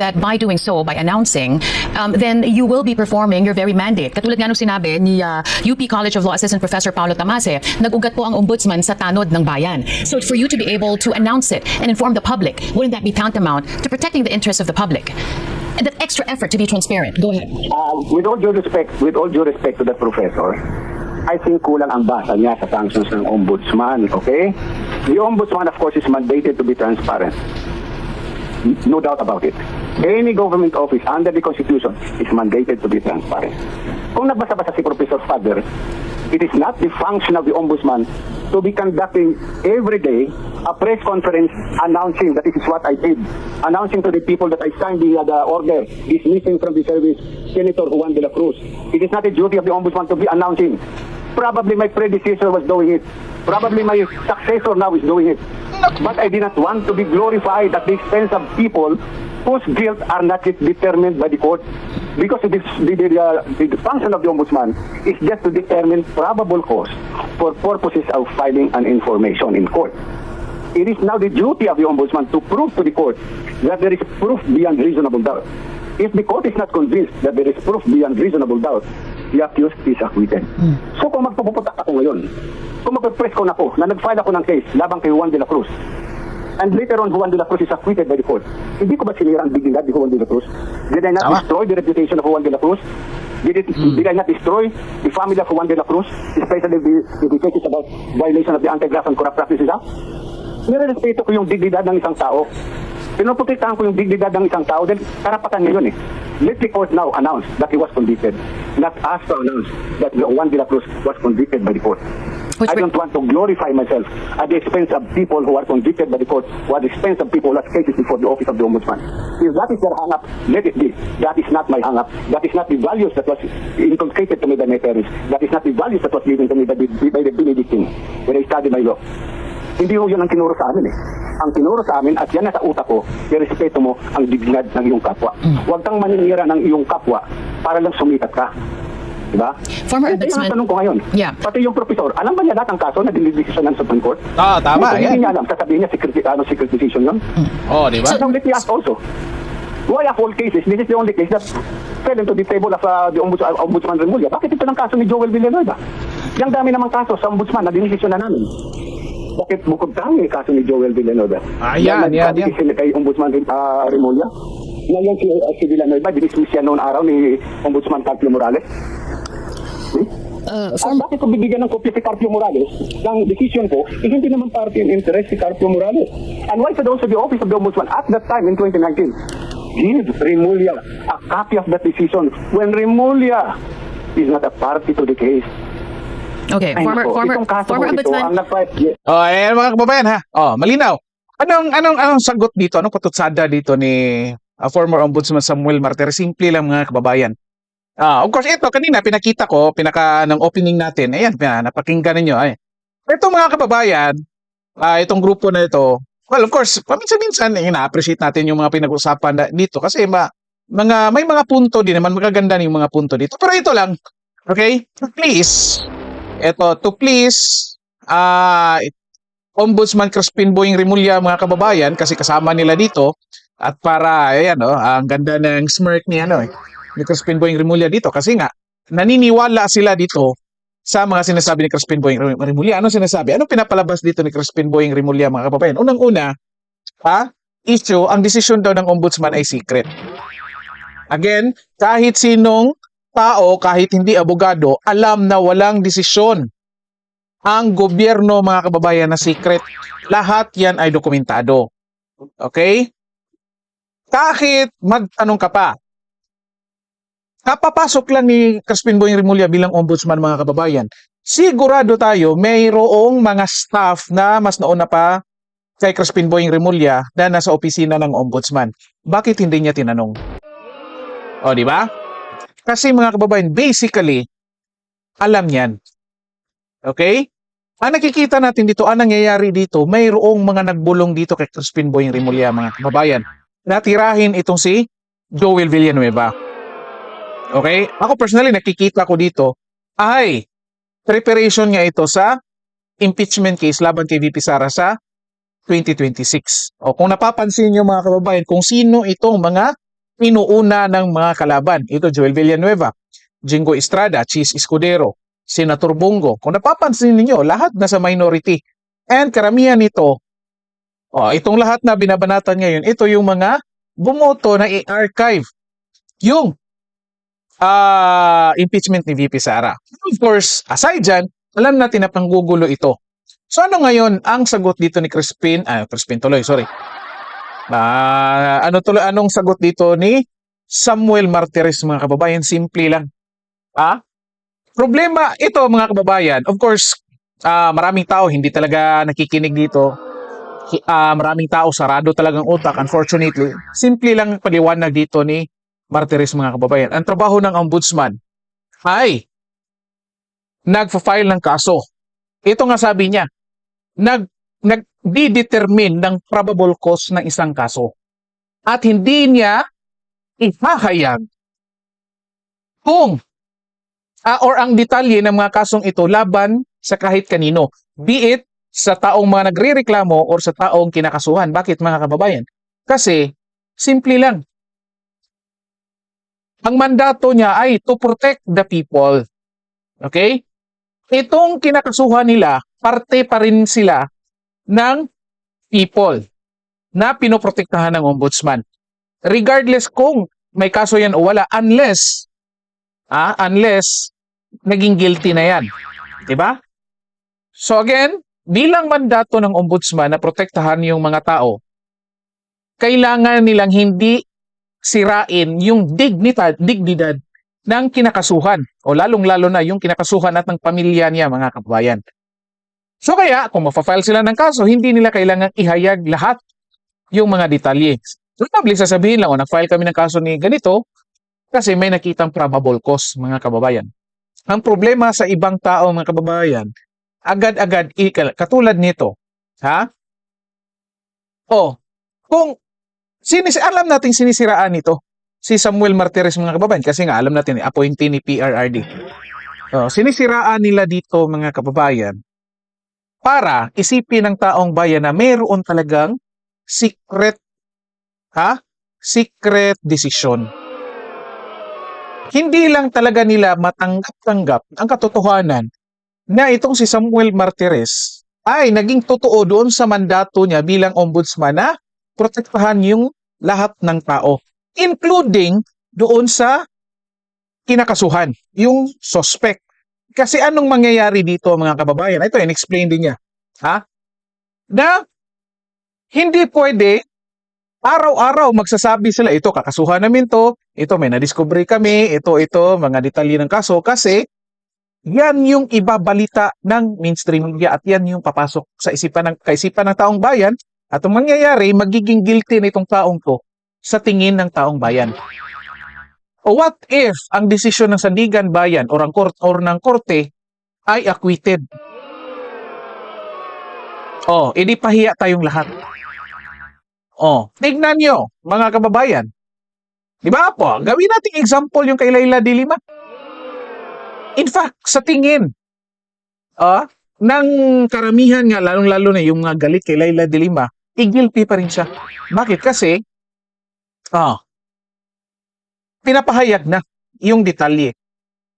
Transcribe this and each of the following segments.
that by doing so, by announcing, um, then you will be performing your very mandate. Katulad nga nung sinabi ni uh, UP College of Law Assistant Professor Paulo Tamase, nag-ugat po ang ombudsman sa tanod ng bayan. So for you to be able to announce it and inform the public, wouldn't that be tantamount to protecting the interests of the public? And that extra effort to be transparent. Go ahead. Uh, with all due respect, with all due respect to the professor, I think kulang ang basa niya sa functions ng ombudsman, okay? The ombudsman, of course, is mandated to be transparent. No doubt about it. Any government office under the Constitution is mandated to be transparent. Kung nagbasa-basa si Professor Fader, it is not the function of the ombudsman to be conducting every day a press conference announcing that this is what I did, announcing to the people that I signed the, uh, the order dismissing from the service Senator Juan de la Cruz. It is not the duty of the ombudsman to be announcing. Probably my predecessor was doing it. Probably my successor now is doing it. But I did not want to be glorified at the expense of people whose guilt are not yet determined by the court. Because it is, the, the, uh, the function of the ombudsman is just to determine probable cause for purposes of filing an information in court. It is now the duty of the ombudsman to prove to the court that there is proof beyond reasonable doubt. If the court is not convinced that there is proof beyond reasonable doubt, the accused is acquitted. So kung magpuputak ako ngayon, kung magpe-press ko na ako na nag-file ako ng case labang kay Juan de la Cruz, and later on Juan de la Cruz is acquitted by the court, hindi ko ba sinira ang dignidad ni Juan de la Cruz? Did I not Tama. destroy the reputation of Juan de la Cruz? Did, it, did I not destroy the family of Juan de la Cruz, especially the, the cases about violation of the Anti-Graft and Corrupt Practices Act? Nirerespeto ko yung dignidad ng isang tao. Pinoprotektahan ko yung dignidad ng isang tao dahil karapatan niya yun eh. Let the court now announce that he was convicted. Not us to announce that Juan de la Cruz was convicted by the court. Which I don't want to glorify myself at the expense of people who are convicted by the court or at the expense of people who have cases before the office of the ombudsman. If that is their hang-up, let it be. That is not my hang-up. That is not the values that was inculcated to me by my parents. That is not the values that was given to me by the, by the Benedictine when I studied my law. Hindi ho yun ang tinuro sa amin eh. Ang tinuro sa amin at yan nasa utak ko, irespeto mo ang dignidad ng iyong kapwa. Huwag kang maninira ng iyong kapwa para lang sumikat ka. Diba? Former Hindi ombudsman- tanong ko ngayon. Yeah. Pati yung professor, alam ba niya lahat ang kaso na dinidesisyon ng Supreme Court? Ah, tama, hindi yan. niya alam, sasabihin niya secret, ano, secret decision yun. Oh, di ba? So, let me ask also, why of all cases, this is the only case that fell into the table of uh, the ombuds, uh, Ombudsman Remulla. Bakit ito ng kaso ni Joel Villanueva? Yung dami namang kaso sa Ombudsman na dinisisyon na namin. Bakit bukod kami kaso ni Joel Villanueva? Ah, yan, yan, yan. Yan, kay Ombudsman uh, Remulla. Ngayon si, uh, si Villanueva, dinismiss siya noon araw ni Ombudsman Carpio Morales. Uh, At bakit ko bibigyan ng kopya si Carpio Morales ng decision ko, eh, hindi naman party in interest si Carpio Morales. And why should also the office of the Ombudsman at that time in 2019 give Remulla a copy of that decision when Remulla is not a party to the case? okay, Ay, former former former ombudsman. Oh, ayan mga kababayan ha. Oh, malinaw. Anong anong anong sagot dito? Anong patutsada dito ni uh, former ombudsman Samuel Martir? Simple lang mga kababayan. Ah, of course ito kanina pinakita ko pinaka ng opening natin. Ayan, yan, napakinggan niyo ay. Ito mga kababayan, ah itong grupo na ito, well of course, paminsan-minsan eh, ina-appreciate natin yung mga pinag-usapan na- dito kasi ma, mga may mga punto din naman magaganda yung mga punto dito. Pero ito lang, okay? Please, ito to please ah Ombudsman Crispin Boying Rimulya mga kababayan kasi kasama nila dito at para ayan oh, ang ganda ng smirk ni ano eh, ni Crispin Boying Rimulya dito kasi nga naniniwala sila dito sa mga sinasabi ni Crispin Boying Rimulya. Ano sinasabi? Ano pinapalabas dito ni Crispin Boying Rimulya mga kababayan? Unang-una, ha? Issue, ang desisyon daw ng ombudsman ay secret. Again, kahit sinong tao, kahit hindi abogado, alam na walang desisyon ang gobyerno mga kababayan na secret. Lahat yan ay dokumentado. Okay? Kahit magtanong ka pa, kapapasok lang ni Crispin Boying Rimulya bilang ombudsman mga kababayan, sigurado tayo mayroong mga staff na mas nauna pa kay Crispin Boying Rimulya na nasa opisina ng ombudsman. Bakit hindi niya tinanong? O, di ba? Kasi mga kababayan, basically, alam yan. Okay? Ang nakikita natin dito, ang nangyayari dito, mayroong mga nagbulong dito kay Crispin Boying Rimulya, mga kababayan. Natirahin itong si Joel Villanueva. Okay? Ako personally, nakikita ko dito, ay, preparation nga ito sa impeachment case laban kay VP Sara sa 2026. O kung napapansin nyo mga kababayan, kung sino itong mga inuuna ng mga kalaban. Ito, Joel Villanueva, Jingo Estrada, Chis Escudero, Senator Bongo. Kung napapansin ninyo, lahat nasa minority. And karamihan nito, oh, itong lahat na binabanatan ngayon, ito yung mga bumoto na i-archive yung ah, impeachment ni VP Sara. Of course, aside dyan, alam natin na panggugulo ito. So ano ngayon ang sagot dito ni Crispin, ah, Crispin tuloy, sorry. Ah, ano tuloy, anong sagot dito ni Samuel Martires mga kababayan? Simple lang. Ah? Problema ito mga kababayan, of course, ah, maraming tao hindi talaga nakikinig dito. Ah, maraming tao sarado talagang utak unfortunately. Simple lang ang paliwanag dito ni Martires mga kababayan. Ang trabaho ng ombudsman ay nagfa-file ng kaso. Ito nga sabi niya, nag nagdi-determine ng probable cause ng isang kaso. At hindi niya ihahayag kung ah, or ang detalye ng mga kasong ito laban sa kahit kanino. Be it sa taong mga nagrereklamo or sa taong kinakasuhan. Bakit mga kababayan? Kasi, simple lang. Ang mandato niya ay to protect the people. Okay? Itong kinakasuhan nila, parte pa rin sila ng people na pinoprotektahan ng ombudsman. Regardless kung may kaso yan o wala, unless, ah, unless naging guilty na yan. 'Di ba? So again, bilang mandato ng ombudsman na protektahan yung mga tao, kailangan nilang hindi sirain yung dignidad, dignidad ng kinakasuhan o lalong-lalo na yung kinakasuhan at ng pamilya niya mga kababayan. So kaya, kung mapafile sila ng kaso, hindi nila kailangan ihayag lahat yung mga detalye. Probably sasabihin lang, o nag-file kami ng kaso ni ganito kasi may nakitang probable cause mga kababayan. Ang problema sa ibang tao mga kababayan, agad-agad, katulad nito, ha? O, kung sinis alam nating sinisiraan nito si Samuel Martires mga kababayan kasi nga alam natin appointee ni PRRD. O, sinisiraan nila dito mga kababayan para isipin ng taong bayan na mayroon talagang secret ha? Secret decision. Hindi lang talaga nila matanggap-tanggap ang katotohanan na itong si Samuel Martires ay naging totoo doon sa mandato niya bilang ombudsman na protektahan yung lahat ng tao, including doon sa kinakasuhan, yung suspect. Kasi anong mangyayari dito mga kababayan? Ito, in-explain din niya. Ha? Na hindi pwede araw-araw magsasabi sila, ito kakasuhan namin to, ito may nadiscovery kami, ito, ito, mga detalye ng kaso kasi yan yung ibabalita ng mainstream media at yan yung papasok sa isipan ng kaisipan ng taong bayan at ang mangyayari magiging guilty nitong taong to sa tingin ng taong bayan. O what if ang desisyon ng Sandigan Bayan or ang court or ng korte ay acquitted? Oh, edi pahiya tayong lahat. Oh, tignan nyo, mga kababayan. Di ba po? Gawin nating example yung kay Laila de Lima. In fact, sa tingin ah, ng karamihan nga, lalong-lalo na yung mga galit kay Laila de Lima, i-guilty pa rin siya. Bakit? Kasi, ah, pinapahayag na yung detalye.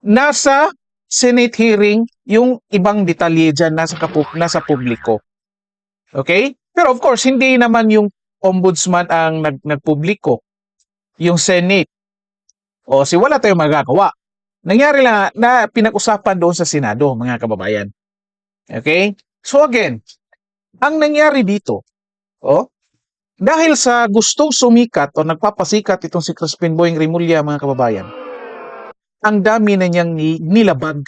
Nasa Senate hearing, yung ibang detalye dyan nasa, kapu- nasa publiko. Okay? Pero of course, hindi naman yung ombudsman ang nag nagpubliko, yung Senate. O si wala tayong magagawa. Nangyari lang na pinag-usapan doon sa Senado, mga kababayan. Okay? So again, ang nangyari dito, oh, dahil sa gustong sumikat o nagpapasikat itong si Crispin Boying Rimulya, mga kababayan, ang dami na niyang ni- nilabag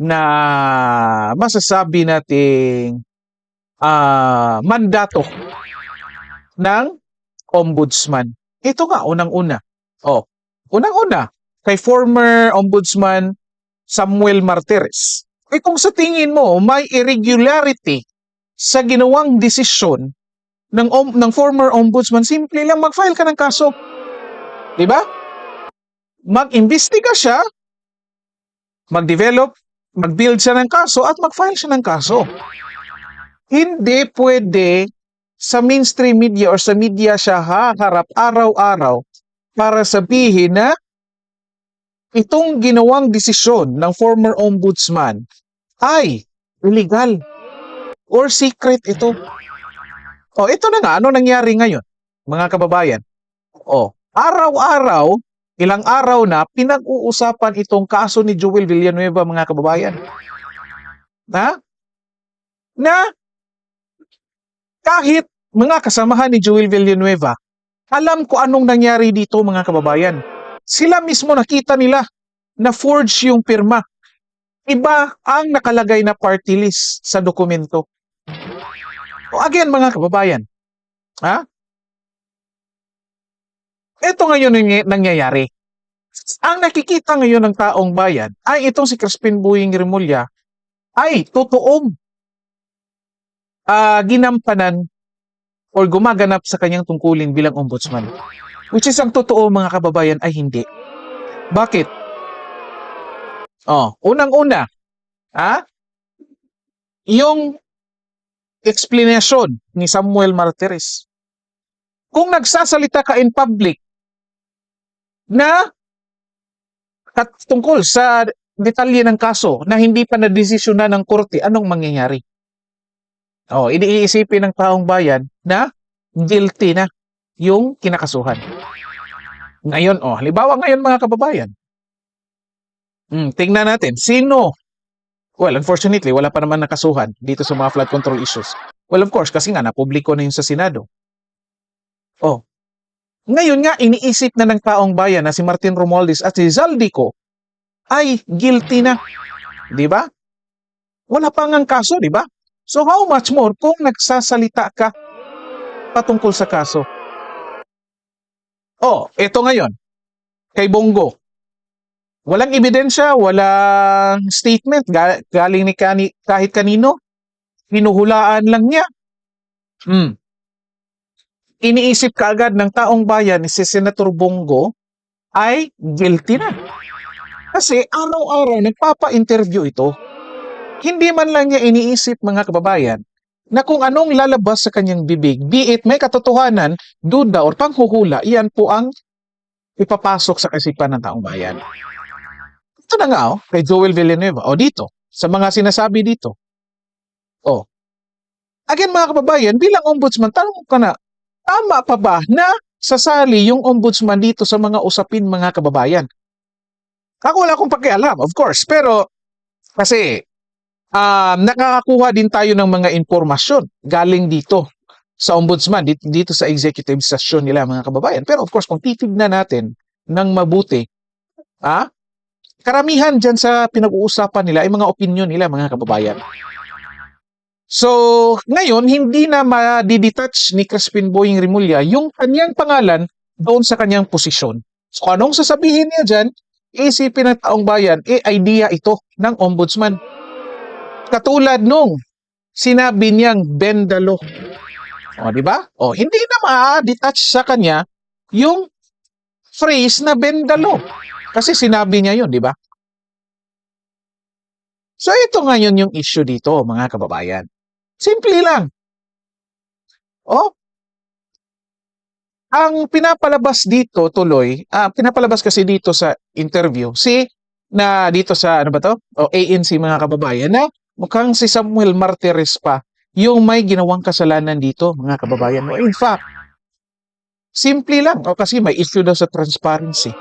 na masasabi nating ah, mandato ng ombudsman. Ito nga, unang-una. Oh, unang-una, kay former ombudsman Samuel Martires. Eh kung sa tingin mo may irregularity sa ginawang desisyon ng om- ng former ombudsman, simple lang mag-file ka ng kaso. 'Di ba? Mag-imbestiga siya, mag-develop, mag-build siya ng kaso at mag-file siya ng kaso. Hindi pwede sa mainstream media or sa media siya haharap araw-araw para sabihin na itong ginawang desisyon ng former ombudsman ay illegal or secret ito. O, ito na nga. Ano nangyari ngayon, mga kababayan? O, araw-araw, ilang araw na, pinag-uusapan itong kaso ni Joel Villanueva, mga kababayan. Na? Na? Kahit mga kasamahan ni Joel Villanueva, alam ko anong nangyari dito, mga kababayan. Sila mismo nakita nila na forge yung pirma. Iba ang nakalagay na party list sa dokumento. Again, mga kababayan, ha? Ito ngayon nangy- nangyayari. Ang nakikita ngayon ng taong bayan ay itong si Crispin Buing Remulla ay totoong ah, ginampanan or gumaganap sa kanyang tungkulin bilang ombudsman. Which is ang totoo mga kababayan ay hindi. Bakit? Oh, unang-una, ha? Yung explanation ni Samuel Martires. Kung nagsasalita ka in public na kat- tungkol sa detalye ng kaso na hindi pa na-desisyonan ng korte, anong mangyayari? Oh, iniisipin ng taong bayan na guilty na yung kinakasuhan. Ngayon, oh, halimbawa ngayon mga kababayan. Hmm, tingnan natin, sino Well, unfortunately, wala pa naman nakasuhan dito sa mga flood control issues. Well, of course, kasi nga napubliko na yun sa Senado. Oh. Ngayon nga, iniisip na ng taong bayan na si Martin Romualdez at si Zaldico ay guilty na. Di ba? Wala pa ngang kaso, di ba? So how much more kung nagsasalita ka patungkol sa kaso? Oh, eto ngayon. Kay Bongo. Walang ebidensya, walang statement ga- galing ni kani, kahit kanino. Hinuhulaan lang niya. Hmm. Iniisip kaagad ng taong bayan si Senator Bongo ay guilty na. Kasi araw-araw nagpapa-interview ito. Hindi man lang niya iniisip mga kababayan na kung anong lalabas sa kanyang bibig, be it may katotohanan, duda or panghuhula, iyan po ang ipapasok sa kasipan ng taong bayan. Ito na nga, oh, kay Joel Villanueva. O dito, sa mga sinasabi dito. O. Again, mga kababayan, bilang ombudsman, tanong ka na, tama pa ba na sasali yung ombudsman dito sa mga usapin, mga kababayan? Ako wala akong pakialam, of course. Pero, kasi, um, nakakakuha din tayo ng mga impormasyon galing dito sa ombudsman, dito, dito sa executive session nila, mga kababayan. Pero of course, kung titignan natin ng mabuti, ah, karamihan dyan sa pinag-uusapan nila ay mga opinion nila, mga kababayan. So, ngayon, hindi na ma-detach ni Crispin Boying Remulla yung kanyang pangalan doon sa kanyang posisyon. So, anong sasabihin niya dyan? Isipin ng taong bayan, eh, idea ito ng ombudsman. Katulad nung sinabi niyang bendalo. O, di ba? O, hindi na ma-detach sa kanya yung phrase na bendalo. Kasi sinabi niya yun, di ba? So ito ngayon yung issue dito, mga kababayan. Simple lang. Oh, ang pinapalabas dito tuloy, ah, pinapalabas kasi dito sa interview, si na dito sa ano ba to? O ANC mga kababayan na mukhang si Samuel Martires pa yung may ginawang kasalanan dito, mga kababayan. In fact, simple lang. O kasi may issue daw sa transparency.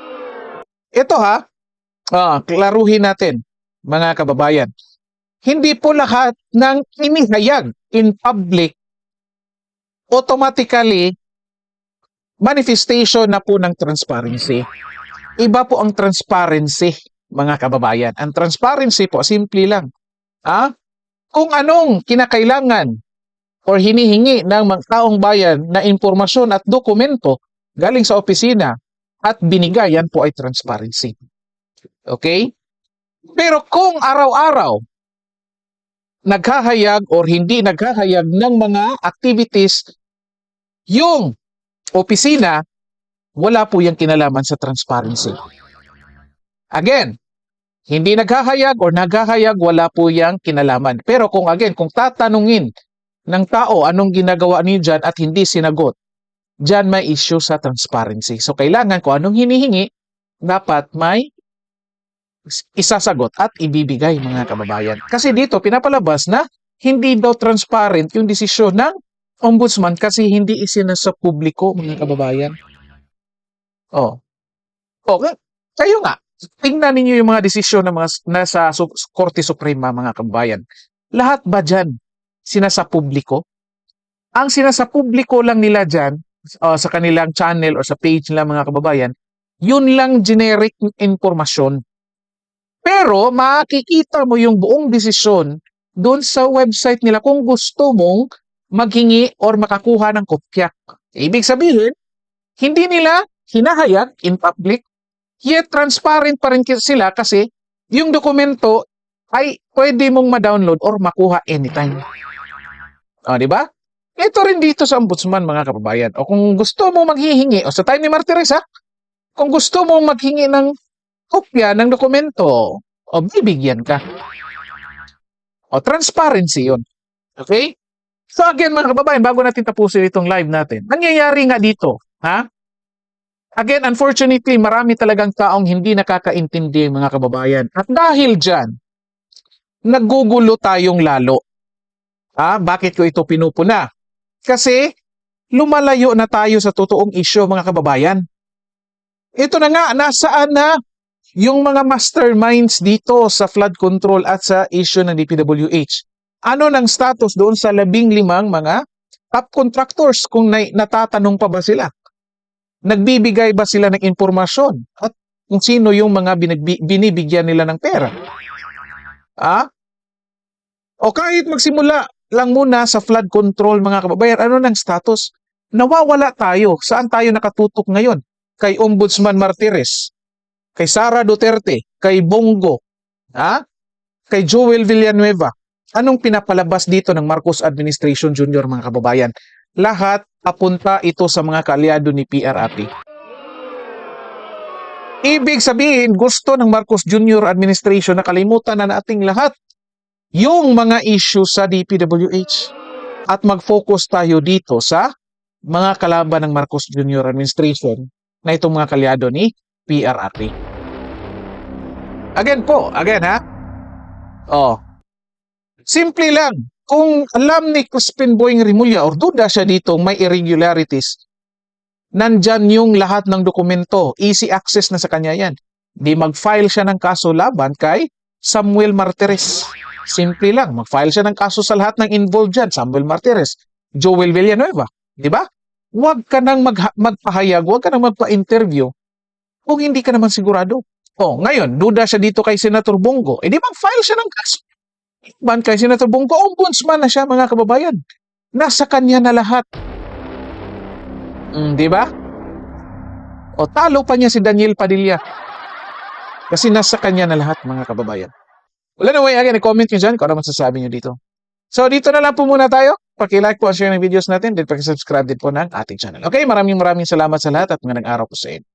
Ito ha, ah, klaruhin natin, mga kababayan. Hindi po lahat ng inihayag in public automatically manifestation na po ng transparency. Iba po ang transparency, mga kababayan. Ang transparency po, simple lang. Ah, kung anong kinakailangan or hinihingi ng mga taong bayan na impormasyon at dokumento galing sa opisina at binigay, yan po ay transparency. Okay? Pero kung araw-araw naghahayag or hindi naghahayag ng mga activities yung opisina, wala po yung kinalaman sa transparency. Again, hindi naghahayag or naghahayag, wala po yung kinalaman. Pero kung again, kung tatanungin ng tao anong ginagawa niyo dyan at hindi sinagot, Diyan may issue sa transparency. So, kailangan kung anong hinihingi, dapat may isasagot at ibibigay mga kababayan. Kasi dito, pinapalabas na hindi daw transparent yung desisyon ng ombudsman kasi hindi isinasa publiko mga kababayan. Oh. Oh, k- kayo nga, tingnan ninyo yung mga desisyon ng mga nasa Korte Suprema mga kababayan. Lahat ba dyan sinasa publiko? Ang sinasa publiko lang nila dyan uh, sa kanilang channel or sa page nila mga kababayan, yun lang generic informasyon. Pero makikita mo yung buong desisyon doon sa website nila kung gusto mong maghingi or makakuha ng kopya. Ibig sabihin, hindi nila hinahayag in public, yet transparent pa rin sila kasi yung dokumento ay pwede mong ma-download or makuha anytime. O, di ba? Ito rin dito sa ombudsman, mga kababayan. O kung gusto mo maghihingi, o sa time ni Martires, ha? Kung gusto mo maghingi ng kopya ng dokumento, o bibigyan ka. O transparency yun. Okay? So again, mga kababayan, bago natin tapusin itong live natin, nangyayari nga dito, ha? Again, unfortunately, marami talagang taong hindi nakakaintindi, mga kababayan. At dahil dyan, nagugulo tayong lalo. Ha? Bakit ko ito pinupuna? Kasi lumalayo na tayo sa totoong isyo, mga kababayan. Ito na nga, nasaan na yung mga masterminds dito sa flood control at sa issue ng DPWH? Ano ng status doon sa labing limang mga top contractors kung na- natatanong pa ba sila? Nagbibigay ba sila ng impormasyon? At kung sino yung mga binibigyan nila ng pera? Ah? O kahit magsimula lang muna sa flood control mga kababayan, ano ng status? Nawawala tayo. Saan tayo nakatutok ngayon? Kay Ombudsman Martires, kay Sara Duterte, kay Bongo, ha? kay Joel Villanueva. Anong pinapalabas dito ng Marcos Administration Jr. mga kababayan? Lahat apunta ito sa mga kaalyado ni PRRT. Ibig sabihin, gusto ng Marcos Jr. Administration na kalimutan na nating lahat yung mga issue sa DPWH at mag-focus tayo dito sa mga kalaban ng Marcos Jr. Administration na itong mga kalyado ni PRRT. Again po, again ha. Oh. Simple lang. Kung alam ni Crispin Boying Rimulya or duda siya dito may irregularities, nandyan yung lahat ng dokumento. Easy access na sa kanya yan. Di mag-file siya ng kaso laban kay Samuel Martires. Simple lang. Mag-file siya ng kaso sa lahat ng involved dyan. Samuel Martires, Joel Villanueva. Di ba? Huwag ka nang mag- magpahayag, huwag ka nang magpa-interview kung hindi ka naman sigurado. Oh, ngayon, duda siya dito kay Senator Bongo. Eh di mag-file siya ng kaso. Ban kay Senator Bongo, ombudsman na siya mga kababayan. Nasa kanya na lahat. Mm, di ba? O talo pa niya si Daniel Padilla. Kasi nasa kanya na lahat mga kababayan. Well, anyway, again, comment nyo dyan kung ano masasabi nyo dito. So, dito na lang po muna tayo. Paki-like po at share ng videos natin. Then, paki-subscribe din po ng ating channel. Okay, maraming maraming salamat sa lahat at magandang araw po sa inyo.